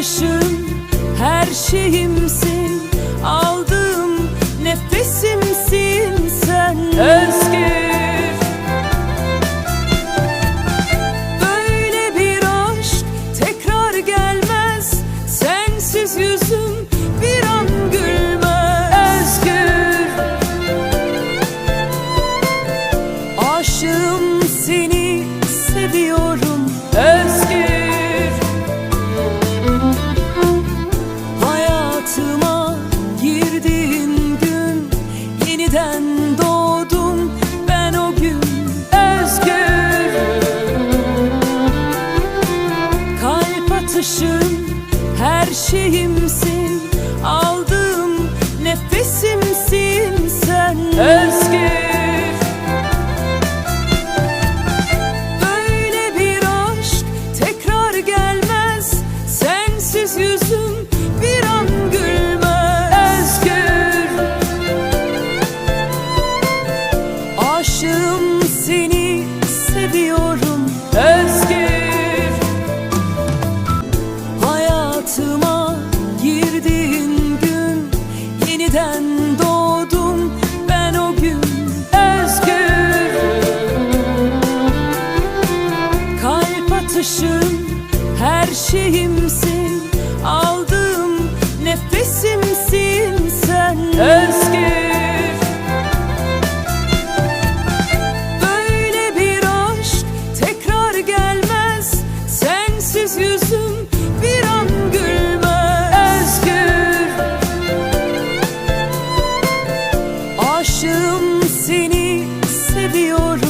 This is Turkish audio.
atışım, her şeyimsin. Aldığım nefesimsin sen. Özgür. Böyle bir aşk tekrar gelmez. Sensiz yüzüm bir an gülmez. Özgür. Aşığım Yeniden doğdum ben o gün Özgür. Kalp atışım her şeyimsin. Aldığım nefesimsin sen. Özgür Atışım her şeyimsin. Aldığım nefesimsin sen. Özgür. Böyle bir aşk tekrar gelmez. Sensiz yüzüm bir an gülmez. Özgür. Aşığım seni seviyorum